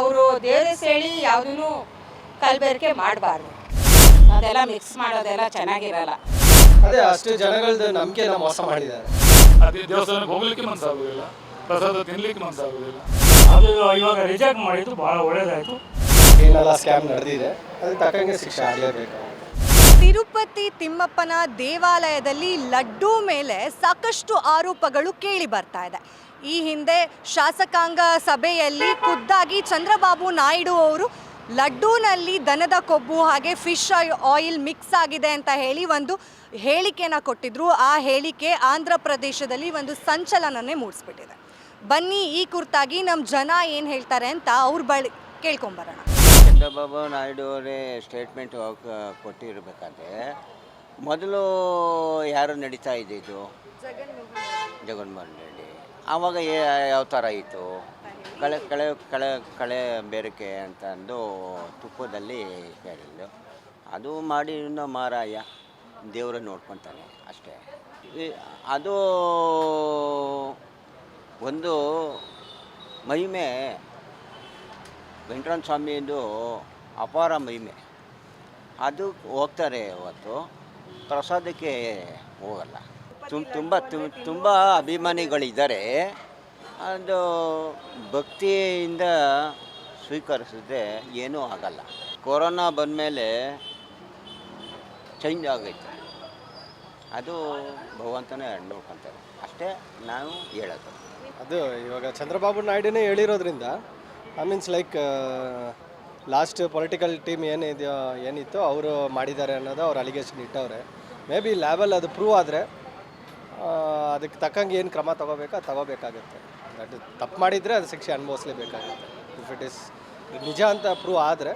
ಅವರು ದೇವ್ರ ಹೇಳಿ ಯಾವುದೂ ಕಲಬೆರಕೆ ಮಾಡಬಾರ್ದು. ಅದೆಲ್ಲ ಮಿಕ್ಸ್ ಮಾಡೋದೆಲ್ಲ ಚೆನ್ನಾಗಿರಲ್ಲ. ಅದೇ ಅಷ್ಟು ಜನಗಳದ್ದು ನಂಬಿಕೆನ ಮೋಸ ಮಾಡಿದ್ದಾರೆ. ಅದೇ ದೇವಸ್ಥಾನಕ್ಕೆ ಹೋಗ್ಲಿಕ್ಕೆ ಮನಸ್ಸಾಗೋದಿಲ್ಲ ಪ್ರಸಾದ ತಿನ್ಲಿಕ್ಕೆ ಮನಸ್ಸಾಗೋದಿಲ್ಲ. ಅದು ಇವಾಗ ರಿಜೆಕ್ಟ್ ಮಾಡಿದ್ದು ಭಾಳ ಒಳ್ಳೇದಾಯಿತು. ಏನೆಲ್ಲ ಸ್ಕ್ಯಾಮ್ ನಡೆದಿದೆ ಅದಕ್ಕೆ ತಕ್ಕಂಗೆ ಶಿಕ್ಷೆ ಆಗಲೇಬೇಕು. ತಿರುಪತಿ ತಿಮ್ಮಪ್ಪನ ದೇವಾಲಯದಲ್ಲಿ ಲಡ್ಡು ಮೇಲೆ ಸಾಕಷ್ಟು ಆರೋಪಗಳು ಕೇಳಿ ಬರ್ತಾ ಇದೆ. ಈ ಹಿಂದೆ ಶಾಸಕಾಂಗ ಸಭೆಯಲ್ಲಿ ಖುದ್ದಾಗಿ ಚಂದ್ರಬಾಬು ನಾಯ್ಡು ಅವರು ಲಡ್ಡೂನಲ್ಲಿ ದನದ ಕೊಬ್ಬು ಹಾಗೆ ಫಿಶ್ ಆಯಿಲ್ ಮಿಕ್ಸ್ ಆಗಿದೆ ಅಂತ ಹೇಳಿ ಒಂದು ಹೇಳಿಕೆನ ಕೊಟ್ಟಿದ್ರು. ಆ ಹೇಳಿಕೆ ಆಂಧ್ರ ಪ್ರದೇಶದಲ್ಲಿ ಒಂದು ಸಂಚಲನನೇ ಮೂಡಿಸ್ಬಿಟ್ಟಿದೆ. ಬನ್ನಿ ಈ ಕುರ್ತಾಗಿ ನಮ್ಮ ಜನ ಏನು ಹೇಳ್ತಾರೆ ಅಂತ ಅವ್ರ ಬಳಿ ಕೇಳ್ಕೊಂಬರೋಣ. ಚಂದ್ರಬಾಬು ನಾಯ್ಡು ಅವರೇ ಸ್ಟೇಟ್ಮೆಂಟ್ ಕೊಟ್ಟಿರಬೇಕಾದ್ರೆ ಮೊದಲು ಯಾರು ನಡೀತಾ ಇದ್ದಿದ್ದು? ಜಗನ್ಮೋಹನ್ ರೆಡ್ಡಿ. ಆವಾಗ ಯಾವ ಥರ ಇತ್ತು? ಕಳೆ ಕಳೆ ಕಳೆ ಕಳೆ ಬೇರಿಕೆ ಅಂತ ಅಂದು ತುಪ್ಪದಲ್ಲಿ ಕೇಳಿದ್ದು ಅದು ಮಾಡಿ ಮಾರಾಯ, ದೇವರೇ ನೋಡ್ಕೊತಾನೆ ಅಷ್ಟೇ. ಅದು ಒಂದು ಮಹಿಮೆ, ವೆಂಕಟರಮಣ ಸ್ವಾಮಿದು ಅಪಾರ ಮಹಿಮೆ. ಅದು ಹೋಗ್ತಾರೆ ಇವತ್ತು, ಪ್ರಸಾದಕ್ಕೆ ಹೋಗಲ್ಲ. ತುಂಬ ತುಂಬ ತುಂಬ ಅಭಿಮಾನಿಗಳಿದ್ದಾರೆ. ಅದು ಭಕ್ತಿಯಿಂದ ಸ್ವೀಕರಿಸಿದ್ರೆ ಏನೂ ಆಗಲ್ಲ. ಕೊರೋನಾ ಬಂದಮೇಲೆ ಚೇಂಜ್ ಆಗೈತೆ. ಅದು ಭಗವಂತನೇ ನೋಡ್ಕೊತಾರೆ. ಅಷ್ಟೇ ನಾವು ಹೇಳೋದು. ಅದು ಇವಾಗ ಚಂದ್ರಬಾಬು ನಾಯ್ಡುನೇ ಹೇಳಿರೋದ್ರಿಂದ I means like last political team ಏನಿದೆಯೋ, ಏನಿತ್ತು ಅವರು ಮಾಡಿದ್ದಾರೆ ಅನ್ನೋದು ಅವ್ರು ಅಲಿಗೇಷನ್ ಇಟ್ಟವ್ರೆ. ಮೇ ಬಿ ಲ್ಯಾಬಲ್ ಅದು ಪ್ರೂವ್ ಆದರೆ ಅದಕ್ಕೆ ತಕ್ಕಂಗೆ ಏನು ಕ್ರಮ ತಗೋಬೇಕು? ಅದು ತಗೋಬೇಕಾಗುತ್ತೆ. ದಟ್ ತಪ್ಪು ಮಾಡಿದರೆ ಅದು ಶಿಕ್ಷೆ ಅನುಭವಿಸ್ಲೇಬೇಕಾಗುತ್ತೆ. ಇಫ್ ಇಟ್ ಇಸ್ ನಿಜ ಅಂತ ಪ್ರೂವ್ ಆದರೆ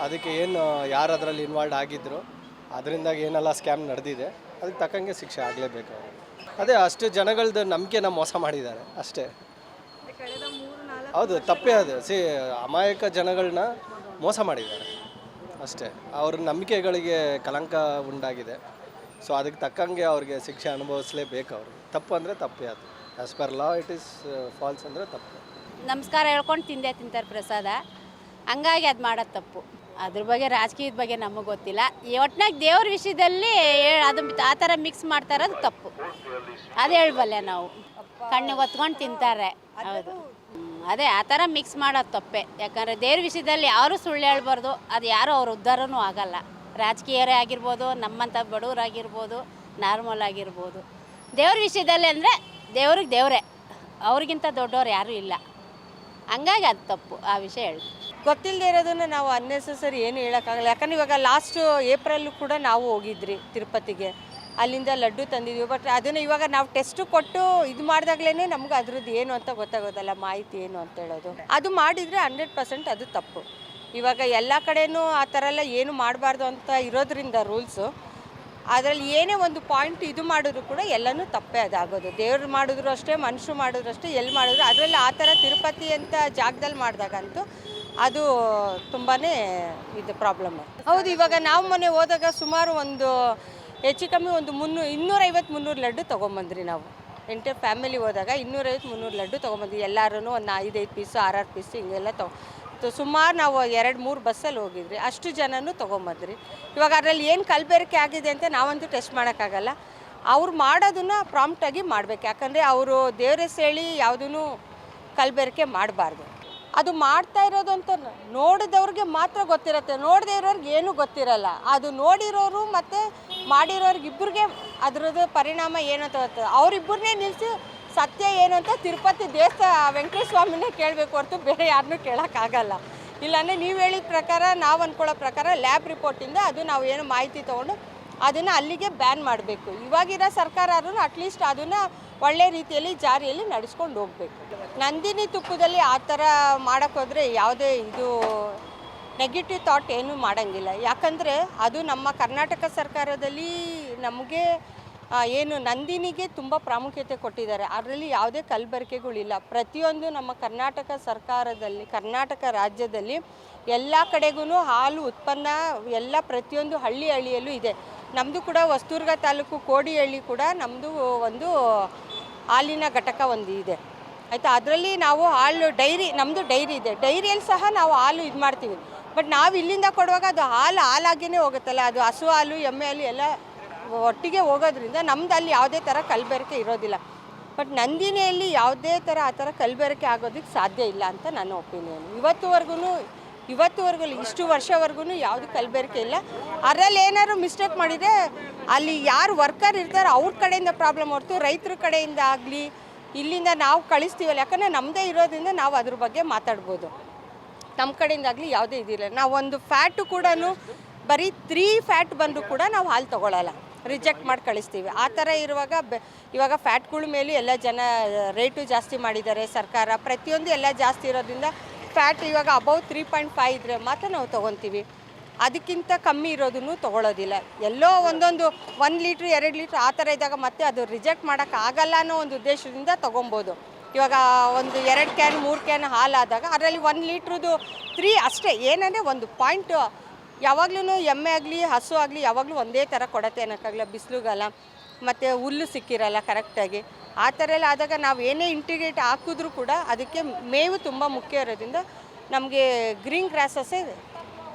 ಅದಕ್ಕೆ ಏನು ಯಾರು ಅದರಲ್ಲಿ ಇನ್ವಾಲ್ವ್ ಆಗಿದ್ರು, ಅದರಿಂದಾಗಿ ಏನೆಲ್ಲ ಸ್ಕ್ಯಾಮ್ ನಡೆದಿದೆ, ಅದಕ್ಕೆ ತಕ್ಕಂಗೆ ಶಿಕ್ಷೆ ಆಗಲೇಬೇಕು ಅದೇ ಅಷ್ಟು ಜನಗಳದ್ದು ನಂಬಿಕೆನ ಮೋಸ ಮಾಡಿದ್ದಾರೆ, ಅಷ್ಟೇ. ಹೌದು, ತಪ್ಪೇ ಅದು. ಸಿ, ಅಮಾಯಕ ಜನಗಳನ್ನ ಮೋಸ ಮಾಡಿದ್ದಾರೆ. ಅಷ್ಟೇ. ಅವ್ರ ನಂಬಿಕೆಗಳಿಗೆ ಕಲಂಕ ಉಂಟಾಗಿದೆ. ಸೊ ಅದಕ್ಕೆ ತಕ್ಕಂಗೆ ಅವ್ರಿಗೆ ಶಿಕ್ಷೆ ಅನುಭವಿಸ್ಲೇಬೇಕು ಅವ್ರಿಗೆ ತಪ್ಪು ಅಂದರೆ ತಪ್ಪೇ ಅದು. As per law it is false ಅಂದರೆ ತಪ್ಪು. ನಮಸ್ಕಾರ ಹೇಳ್ಕೊಂಡು ತಿಂದೇ ತಿಂತಾರೆ ಪ್ರಸಾದ. ಹಂಗಾಗಿ ಅದು ಮಾಡೋದು ತಪ್ಪು. ಅದ್ರ ಬಗ್ಗೆ ರಾಜಕೀಯದ ಬಗ್ಗೆ ನಮಗೆ ಗೊತ್ತಿಲ್ಲ. ಈ ಒಟ್ನಾಗ ದೇವ್ರ ವಿಷಯದಲ್ಲಿ ಅದು ಆ ಥರ ಮಿಕ್ಸ್ ಮಾಡ್ತಾ ಇರೋದು ತಪ್ಪು. ಅದು ಹೇಳ್ಬಲ್ಲೆ ನಾವು. ಕಣ್ಣಿಗೆ ಹೊತ್ಕೊಂಡು ತಿಂತಾರೆ. ಹೌದು. ಅದೇ ಆ ಥರ ಮಿಕ್ಸ್ ಮಾಡೋದು ತಪ್ಪೆ. ಯಾಕಂದರೆ ದೇವ್ರ ವಿಷಯದಲ್ಲಿ ಯಾರು ಸುಳ್ಳು ಹೇಳ್ಬಾರ್ದು, ಅದು ಯಾರೂ ಅವ್ರ ಉದ್ಧಾರನೂ ಆಗಲ್ಲ. ರಾಜಕೀಯರೇ ಆಗಿರ್ಬೋದು ನಮ್ಮಂಥ ಬಡವರಾಗಿರ್ಬೋದು ನಾರ್ಮಲ್ ಆಗಿರ್ಬೋದು. ದೇವ್ರ ವಿಷಯದಲ್ಲಿ ಅಂದರೆ ದೇವ್ರಿಗೆ ದೇವರೇ, ಅವ್ರಿಗಿಂತ ದೊಡ್ಡವ್ರು ಯಾರೂ ಇಲ್ಲ. ಹಂಗಾಗಿ ಅದು ತಪ್ಪು, ಆ ವಿಷಯ ಹೇಳಿ ಗೊತ್ತಿಲ್ಲದೆ ಇರೋದನ್ನು ನಾವು ಅನ್ನೆಸೆಸರಿ ಏನು ಹೇಳೋಕ್ಕಾಗಲ್ಲ. ಯಾಕಂದ್ರೆ ಇವಾಗ ಲಾಸ್ಟು ಏಪ್ರಿಲ್ ಕೂಡ ನಾವು ಹೋಗಿದ್ರಿ ತಿರುಪತಿಗೆ. ಅಲ್ಲಿಂದ ಲಡ್ಡು ತಂದಿದ್ವಿ. ಬಟ್ ಅದನ್ನು ಇವಾಗ ನಾವು ಟೆಸ್ಟ್ ಕೊಟ್ಟು ಇದು ಮಾಡಿದಾಗ್ಲೇ ನಮ್ಗೆ ಅದ್ರದ್ದು ಏನು ಅಂತ ಗೊತ್ತಾಗೋದಲ್ಲ, ಮಾಹಿತಿ ಏನು ಅಂತ ಹೇಳೋದು. ಅದು ಮಾಡಿದರೆ ಹಂಡ್ರೆಡ್ ಪರ್ಸೆಂಟ್ ಅದು ತಪ್ಪು. ಇವಾಗ ಎಲ್ಲ ಕಡೆನೂ ಆ ಥರ ಎಲ್ಲ ಏನು ಮಾಡಬಾರ್ದು ಅಂತ ಇರೋದ್ರಿಂದ ರೂಲ್ಸು ಅದರಲ್ಲಿ ಏನೇ ಒಂದು ಪಾಯಿಂಟ್ ಇದು ಮಾಡಿದ್ರು ಕೂಡ ಎಲ್ಲನೂ ತಪ್ಪೇ ಅದಾಗೋದು. ದೇವ್ರು ಮಾಡಿದ್ರು ಅಷ್ಟೇ, ಮನುಷ್ಯರು ಮಾಡಿದ್ರು ಅಷ್ಟೇ, ಎಲ್ಲಿ ಮಾಡಿದ್ರು, ಅದರಲ್ಲಿ ಆ ಥರ ತಿರುಪತಿ ಅಂತ ಜಾಗದಲ್ಲಿ ಮಾಡಿದಾಗಂತೂ ಅದು ತುಂಬಾ ಇದು ಪ್ರಾಬ್ಲಮ್ ಹೌದು, ಇವಾಗ ನಾವು ಮೊನ್ನೆ ಹೋದಾಗ ಸುಮಾರು ಒಂದು ಹೆಚ್ಚು ಕಮ್ಮಿ ಒಂದು ಮುನ್ನೂರು ಇನ್ನೂರೈವತ್ತು ಮುನ್ನೂರು ಲಡ್ಡು ತೊಗೊಂಬಂದ್ರಿ ನಾವು. ಎಂಟು ಫ್ಯಾಮಿಲಿ ಹೋದಾಗ ಇನ್ನೂರೈವತ್ತು ಮುನ್ನೂರು ಲಡ್ಡು ತೊಗೊಂಬಂದ್ವಿ. ಎಲ್ಲರೂ ಒಂದು ಐದೈದು ಪೀಸು ಆರಾರು ಪೀಸು ಹಿಂಗೆಲ್ಲ ತಗೊ ಸುಮಾರು ನಾವು ಎರಡು ಮೂರು ಬಸ್ಸಲ್ಲಿ ಹೋಗಿದ್ರಿ ಅಷ್ಟು ಜನನೂ ತೊಗೊಂಬಂದ್ರಿ. ಇವಾಗ ಅದರಲ್ಲಿ ಏನು ಕಲಬೆರಕೆ ಆಗಿದೆ ಅಂತ ನಾವಂತೂ ಟೆಸ್ಟ್ ಮಾಡೋಕ್ಕಾಗಲ್ಲ. ಅವ್ರು ಮಾಡೋದನ್ನು ಪ್ರಾಂಪ್ಟಾಗಿ ಮಾಡಬೇಕು. ಯಾಕಂದರೆ ಅವರು ದೇವ್ರ ಸೇಳಿ ಯಾವುದೂ ಕಲಬೆರಕೆ ಮಾಡಬಾರ್ದು. ಅದು ಮಾಡ್ತಾ ಇರೋದು ಅಂತ ನೋಡಿದವ್ರಿಗೆ ಮಾತ್ರ ಗೊತ್ತಿರುತ್ತೆ. ನೋಡದೇ ಇರೋರ್ಗೆ ಏನೂ ಗೊತ್ತಿರಲ್ಲ. ಅದು ನೋಡಿರೋರು ಮತ್ತು ಮಾಡಿರೋರ್ಗೆ ಇಬ್ಬರಿಗೆ ಅದ್ರದ್ದು ಪರಿಣಾಮ ಏನು ಅಂತ ಅವರಿಬ್ಬರನ್ನೇ ನಿಲ್ಲಿಸಿ ಸತ್ಯ ಏನು ಅಂತ ತಿರುಪತಿ ದೇವಸ್ಥಾನ ವೆಂಕಟೇಶ್ ಸ್ವಾಮಿನೇ ಕೇಳಬೇಕು ಹೊರತು ಬೇರೆ ಯಾರನ್ನೂ ಕೇಳೋಕ್ಕಾಗಲ್ಲ. ಇಲ್ಲಾಂದರೆ ನೀವು ಹೇಳಿದ ಪ್ರಕಾರ, ನಾವು ಅಂದ್ಕೊಳ್ಳೋ ಪ್ರಕಾರ ಲ್ಯಾಬ್ ರಿಪೋರ್ಟಿಂದ ಅದು ನಾವು ಏನು ಮಾಹಿತಿ ತೊಗೊಂಡು ಅದನ್ನು ಅಲ್ಲಿಗೆ ಬ್ಯಾನ್ ಮಾಡಬೇಕು. ಇವಾಗಿರೋ ಸರ್ಕಾರ ಅಟ್ಲೀಸ್ಟ್ ಅದನ್ನು ಒಳ್ಳೆ ರೀತಿಯಲ್ಲಿ ಜಾರಿಯಲ್ಲಿ ನಡೆಸ್ಕೊಂಡು ಹೋಗಬೇಕು. ನಂದಿನಿ ತುಪ್ಪದಲ್ಲಿ ಆ ಥರ ಮಾಡೋಕ್ಕೋದ್ರೆ ಯಾವುದೇ ಇದು ನೆಗೆಟಿವ್ ಥಾಟ್ ಏನೂ ಮಾಡೋಂಗಿಲ್ಲ. ಯಾಕಂದರೆ ಅದು ನಮ್ಮ ಕರ್ನಾಟಕ ಸರ್ಕಾರದಲ್ಲಿ ನಮಗೆ ಏನು ನಂದಿನಿಗೆ ತುಂಬ ಪ್ರಾಮುಖ್ಯತೆ ಕೊಟ್ಟಿದ್ದಾರೆ. ಅದರಲ್ಲಿ ಯಾವುದೇ ಕಲಬೆರಕೆಗಳಿಲ್ಲ. ಪ್ರತಿಯೊಂದು ನಮ್ಮ ಕರ್ನಾಟಕ ಸರ್ಕಾರದಲ್ಲಿ, ಕರ್ನಾಟಕ ರಾಜ್ಯದಲ್ಲಿ ಎಲ್ಲ ಕಡೆಗೂ ಹಾಲು ಉತ್ಪನ್ನ ಎಲ್ಲ ಪ್ರತಿಯೊಂದು ಹಳ್ಳಿ ಹಳ್ಳಿಯಲ್ಲೂ ಇದೆ. ನಮ್ಮದು ಕೂಡ ವಸ್ತೂರ್ಗ ತಾಲೂಕು ಕೋಡಿಹಳ್ಳಿ ಕೂಡ ನಮ್ಮದು ಒಂದು ಹಾಲಿನ ಘಟಕ ಒಂದು ಇದೆ. ಆಯಿತಾ? ಅದರಲ್ಲಿ ನಾವು ಹಾಲು ಡೈರಿ ನಮ್ಮದು ಡೈರಿ ಇದೆ. ಡೈರಿಯಲ್ಲಿ ಸಹ ನಾವು ಹಾಲು ಇದು ಮಾಡ್ತೀವಿ. ಬಟ್ ನಾವು ಇಲ್ಲಿಂದ ಕೊಡುವಾಗ ಅದು ಹಾಲು ಹಾಲಾಗಿಯೇ ಹೋಗುತ್ತಲ್ಲ. ಅದು ಹಸು ಹಾಲು, ಎಮ್ಮೆ ಹಾಲು ಎಲ್ಲ ಒಟ್ಟಿಗೆ ಹೋಗೋದ್ರಿಂದ ನಮ್ದು ಅಲ್ಲಿ ಯಾವುದೇ ಥರ ಕಲಬೆರಕೆ ಇರೋದಿಲ್ಲ. ಬಟ್ ನಂದಿನಿಯಲ್ಲಿ ಯಾವುದೇ ಥರ ಆ ಥರ ಕಲಬೆರಕೆ ಆಗೋದಕ್ಕೆ ಸಾಧ್ಯ ಇಲ್ಲ ಅಂತ ನನ್ನ ಒಪಿನಿಯನ್. ಇವತ್ತುವರೆಗೂ ಇವತ್ತುವರೆಗೂ ಇಷ್ಟು ವರ್ಷವರೆಗೂ ಯಾವುದು ಕಲಬೆರಕೆ ಇಲ್ಲ. ಅದರಲ್ಲಿ ಏನಾದ್ರು ಮಿಸ್ಟೇಕ್ ಮಾಡಿದರೆ ಅಲ್ಲಿ ಯಾರು ವರ್ಕರ್ ಇರ್ತಾರೋ ಅವ್ರ ಕಡೆಯಿಂದ ಪ್ರಾಬ್ಲಮ್ ಹೊರತು ರೈತರ ಕಡೆಯಿಂದ ಆಗಲಿ, ಇಲ್ಲಿಂದ ನಾವು ಕಳಿಸ್ತೀವಲ್ಲ, ಯಾಕಂದರೆ ನಮ್ಮದೇ ಇರೋದ್ರಿಂದ ನಾವು ಅದ್ರ ಬಗ್ಗೆ ಮಾತಾಡ್ಬೋದು. ನಮ್ಮ ಕಡೆಯಿಂದಾಗಲಿ ಯಾವುದೇ ಇದಿಲ್ಲ. ನಾವು ಒಂದು ಫ್ಯಾಟು ಕೂಡ ಬರೀ ತ್ರೀ ಫ್ಯಾಟ್ ಬಂದರೂ ಕೂಡ ನಾವು ಹಾಲು ತೊಗೊಳಲ್ಲ. ರಿಜೆಕ್ಟ್ ಮಾಡಿ ಕಳಿಸ್ತೀವಿ. ಆ ಥರ ಇರುವಾಗ ಬೆ, ಇವಾಗ ಫ್ಯಾಟ್ಗಳ ಮೇಲೂ ಎಲ್ಲ ಜನ ರೇಟು ಜಾಸ್ತಿ ಮಾಡಿದ್ದಾರೆ ಸರ್ಕಾರ. ಪ್ರತಿಯೊಂದು ಎಲ್ಲ ಜಾಸ್ತಿ ಇರೋದ್ರಿಂದ ಫ್ಯಾಟ್ ಇವಾಗ ಅಬೌವ್ ತ್ರೀ ಪಾಯಿಂಟ್ ಫೈವ್ ಇದ್ದರೆ ಮಾತ್ರ ನಾವು ತೊಗೊತೀವಿ ಅದಕ್ಕಿಂತ ಕಮ್ಮಿ ಇರೋದನ್ನು ತೊಗೊಳೋದಿಲ್ಲ ಎಲ್ಲೋ ಒಂದೊಂದು ಒಂದು ಲೀಟ್ರ್, ಎರಡು ಲೀಟ್ರ್ ಆ ಥರ ಇದ್ದಾಗ ಮತ್ತೆ ಅದು ರಿಜೆಕ್ಟ್ ಮಾಡೋಕ್ಕಾಗಲ್ಲ ಅನ್ನೋ ಒಂದು ಉದ್ದೇಶದಿಂದ ತೊಗೊಬೋದು ಇವಾಗ ಒಂದು ಎರಡು ಕ್ಯಾನ್, ಮೂರು ಕ್ಯಾನ್ ಹಾಲಾದಾಗ ಅದರಲ್ಲಿ ಒಂದು ಲೀಟ್ರದ್ದು ತ್ರೀ ಅಷ್ಟೇ. ಏನಂದರೆ ಒಂದು ಪಾಯಿಂಟು ಯಾವಾಗ್ಲೂ ಎಮ್ಮೆ ಆಗಲಿ, ಹಸು ಆಗಲಿ, ಯಾವಾಗಲೂ ಒಂದೇ ಥರ ಕೊಡತ್ತೆ ಅನ್ನೋಕ್ಕಾಗಲ್ಲ, ಬಿಸಿಲುಗಾಲ ಮತ್ತು ಹುಲ್ಲು ಸಿಕ್ಕಿರಲ್ಲ ಕರೆಕ್ಟಾಗಿ ಆ ಥರ ಎಲ್ಲ ಆದಾಗ ನಾವು ಏನೇ ಇಂಟಿಗ್ರೇಟ್ ಹಾಕಿದ್ರೂ ಕೂಡ ಅದಕ್ಕೆ ಮೇವು ತುಂಬ ಮುಖ್ಯ ಇರೋದ್ರಿಂದ ನಮಗೆ ಗ್ರೀನ್ ಗ್ರಾಸಸ್ಸೇ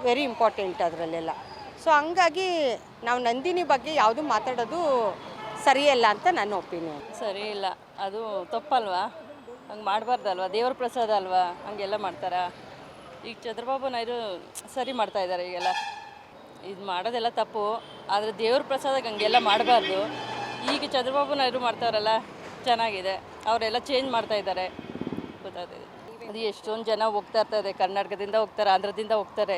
ವೆರಿ ಇಂಪಾರ್ಟೆಂಟ್ ಅದರಲ್ಲೆಲ್ಲ. ಸೊ ಹಂಗಾಗಿ ನಾವು ನಂದಿನಿ ಬಗ್ಗೆ ಯಾವುದು ಮಾತಾಡೋದು ಸರಿಯಲ್ಲ ಅಂತ ನನ್ನ ಒಪಿನಿಯನ್ ಸರಿ ಇಲ್ಲ, ಅದು ತಪ್ಪಲ್ವಾ? ಹಂಗೆ ಮಾಡಬಾರ್ದಲ್ವಾ? ದೇವ್ರ ಪ್ರಸಾದ ಅಲ್ವಾ? ಹಂಗೆಲ್ಲ ಮಾಡ್ತಾರಾ? ಈಗ ಚಂದ್ರಬಾಬು ನಾಯ್ಡು ಸರಿ ಮಾಡ್ತಾ ಇದ್ದಾರೆ ಈಗೆಲ್ಲ. ಇದು ಮಾಡೋದೆಲ್ಲ ತಪ್ಪು, ಆದರೆ ದೇವ್ರ ಪ್ರಸಾದಕ್ಕೆ ಹಂಗೆಲ್ಲ ಮಾಡಬಾರ್ದು. ಈಗ ಚಂದ್ರಬಾಬು ನಾಯ್ಡು ಮಾಡ್ತಾರಲ್ಲ ಚೆನ್ನಾಗಿದೆ. ಅವರೆಲ್ಲ ಚೇಂಜ್ ಮಾಡ್ತಾ ಇದ್ದಾರೆ. ಗೊತ್ತಾಗ್ತದೆ. ಅದು ಎಷ್ಟೊಂದು ಜನ ಹೋಗ್ತಾ ಇರ್ತಾರೆ, ಕರ್ನಾಟಕದಿಂದ ಹೋಗ್ತಾರೆ, ಆಂಧ್ರದಿಂದ ಹೋಗ್ತಾರೆ.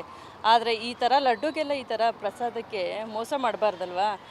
ಆದರೆ ಈ ಥರ ಲಡ್ಡುಗೆಲ್ಲ ಈ ಥರ ಪ್ರಸಾದಕ್ಕೆ ಮೋಸ ಮಾಡಬಾರ್ದಲ್ವಾ?